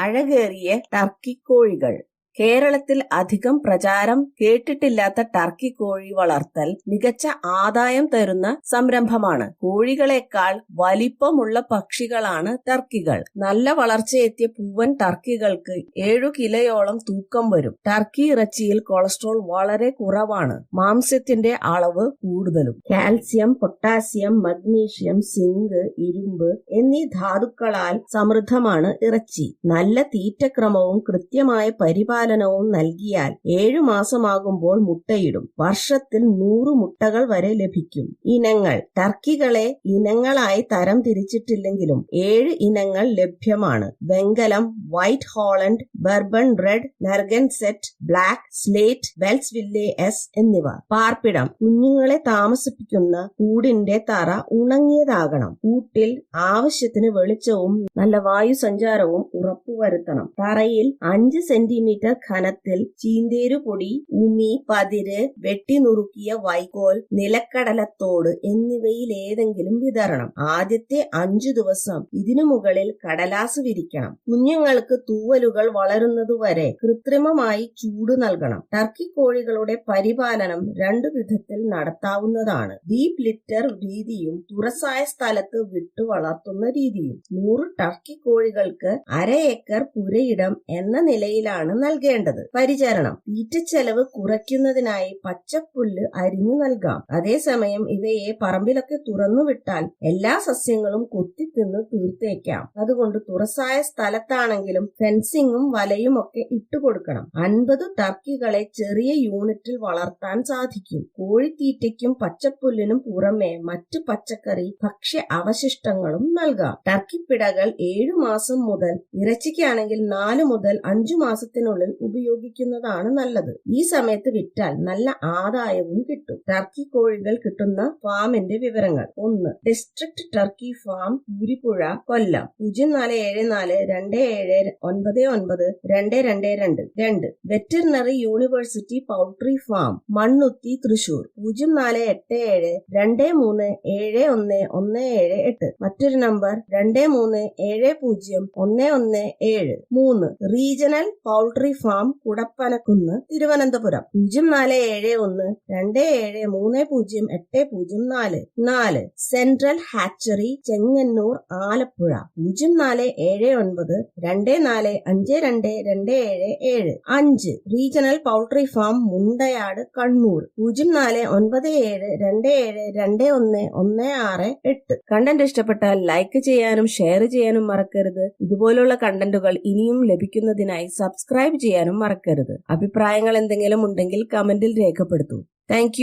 അഴകേറിയ Turkey കോഴികൾ കേരളത്തിൽ അധികം പ്രചാരം കേട്ടിട്ടില്ലാത്ത ടർക്കി കോഴി വളർത്തൽ മികച്ച ആദായം തരുന്ന സംരംഭമാണ്. കോഴികളെക്കാൾ വലിപ്പമുള്ള പക്ഷികളാണ് ടർക്കികൾ. നല്ല വളർച്ചയെത്തിയ പൂവൻ ടർക്കികൾക്ക് ഏഴു കിലോയോളം തൂക്കം വരും. ടർക്കി ഇറച്ചിയിൽ കൊളസ്ട്രോൾ വളരെ കുറവാണ്. മാംസ്യത്തിന്റെ അളവ് കൂടുതലും. കാൽസ്യം പൊട്ടാസ്യം മഗ്നീഷ്യം സിങ്ക് ഇരുമ്പ് എന്നീ ധാതുക്കളാൽ സമൃദ്ധമാണ് ഇറച്ചി. നല്ല തീറ്റക്രമവും കൃത്യമായ പരിപാലനവും നൽകിയാൽ ഏഴു മാസമാകുമ്പോൾ മുട്ടയിടും. വർഷത്തിൽ നൂറ് മുട്ടകൾ വരെ ലഭിക്കും. ഇനങ്ങൾ. ടർക്കികളെ ഇനങ്ങളായി തരം തിരിച്ചിട്ടില്ലെങ്കിലും ഏഴ് ഇനങ്ങൾ ലഭ്യമാണ്. വെങ്കലം white Holland bourbon red Narragansett black slate Beltsville S എന്നിവ. പാർപ്പിടം. കുഞ്ഞുങ്ങളെ താമസിപ്പിക്കുന്ന കൂടിന്റെ തറ ഉണങ്ങിയതാകണം. കൂട്ടിൽ ആവശ്യത്തിന് വെളിച്ചവും നല്ല വായു സഞ്ചാരവും ഉറപ്പുവരുത്തണം. തറയിൽ അഞ്ച് സെന്റിമീറ്റർ ഘനത്തിൽ ചീന്തേരു പൊടി ഉമി പതിര് വെട്ടിനുറുക്കിയ വൈക്കോൽ നിലക്കടലത്തോട് എന്നിവയിൽ ഏതെങ്കിലും വിതരണം ആദ്യത്തെ അഞ്ചു ദിവസം ഇതിനു മുകളിൽ കടലാസ് വിരിക്കണം. കുഞ്ഞുങ്ങൾക്ക് തൂവലുകൾ വളരുന്നതുവരെ കൃത്രിമമായി ചൂട് നൽകണം. ടർക്കി കോഴികളുടെ പരിപാലനം രണ്ടു വിധത്തിൽ നടത്താവുന്നതാണ്. ഡീപ് ലിറ്റർ രീതിയും തുറസായ സ്ഥലത്ത് വിട്ടു വളർത്തുന്ന രീതിയും. നൂറ് ടർക്കി കോഴികൾക്ക് അര ഏക്കർ പുരയിടം എന്ന നിലയിലാണ് നൽകേണ്ടത്. പരിചരണം. തീറ്റച്ചെലവ് കുറയ്ക്കുന്നതിനായി പച്ചപ്പുല്ല് അരിഞ്ഞു നൽകാം. അതേസമയം ഇവയെ പറമ്പിലൊക്കെ തുറന്നുവിട്ടാൽ എല്ലാ സസ്യങ്ങളും കൊത്തിത്തിന്ന് തീർത്തേക്കാം. അതുകൊണ്ട് തുറസായ സ്ഥലത്താണെങ്കിലും ഫെൻസിങ്ങും വലയും ഒക്കെ ഇട്ടുകൊടുക്കണം അൻപത് ടർക്കികളെ ചെറിയ യൂണിറ്റിൽ വളർത്താൻ സാധിക്കും. കോഴിത്തീറ്റയ്ക്കും പച്ചപ്പുല്ലിനും പുറമെ മറ്റ് പച്ചക്കറി ഭക്ഷ്യ അവശിഷ്ടങ്ങളും നൽകാം. ടർക്കിപ്പിടകൾ ഏഴു മാസം മുതൽ ഇറച്ചിക്കാണെങ്കിൽ നാല് മുതൽ അഞ്ചു മാസത്തിനുള്ളിൽ ഉപയോഗിക്കുന്നതാണ് നല്ലത്. ഈ സമയത്ത് വിറ്റാൽ നല്ല ആദായവും കിട്ടും. ടർക്കി കോഴികൾ കിട്ടുന്ന ഫാമിന്റെ വിവരങ്ങൾ. ഒന്ന് district turkey farm Pooripuzha Kollam. പൂജ്യം നാല് ഏഴ് നാല് രണ്ട് ഏഴ് ഒൻപത് ഒൻപത് രണ്ട് രണ്ട് രണ്ട്. രണ്ട് veterinary university poultry farm Mannuthy Thrissur. പൂജ്യം നാല് എട്ട് ഏഴ് രണ്ട് മൂന്ന് ഏഴ് ഒന്ന് ഒന്ന് ഏഴ് എട്ട്. മറ്റൊരു നമ്പർ രണ്ട് മൂന്ന് ഏഴ് പൂജ്യം ഒന്ന് ഒന്ന് ഏഴ്. മൂന്ന് regional poultry farm Kudappanakunnu Thiruvananthapuram. പൂജ്യം നാല് ഏഴ് ഒന്ന് രണ്ട് ഏഴ് മൂന്ന് പൂജ്യം എട്ട് പൂജ്യം നാല്. നാല് സെൻട്രൽ ഹാച്ചറി ചെങ്ങന്നൂർ ആലപ്പുഴ. പൂജ്യം നാല് ഏഴ് ഒൻപത് രണ്ട് നാല് അഞ്ച് രണ്ട് രണ്ട് ഏഴ് ഏഴ്. അഞ്ച് regional poultry farm Mundayad Kannur. പൂജ്യം നാല് ഒൻപത് ഏഴ് രണ്ട് ഏഴ് രണ്ട് ഒന്ന് ഒന്ന് ആറ് എട്ട്. കണ്ടന്റ് ഇഷ്ടപ്പെട്ടാൽ ലൈക്ക് ചെയ്യാനും ഷെയർ ചെയ്യാനും മറക്കരുത്. ഇതുപോലുള്ള കണ്ടന്റുകൾ ഇനിയും ലഭിക്കുന്നതിനായി സബ്സ്ക്രൈബ് ചെയ്യാനും മറക്കരുത്. അഭിപ്രായങ്ങൾ എന്തെങ്കിലും ഉണ്ടെങ്കിൽ കമന്റിൽ രേഖപ്പെടുത്തൂ. താങ്ക്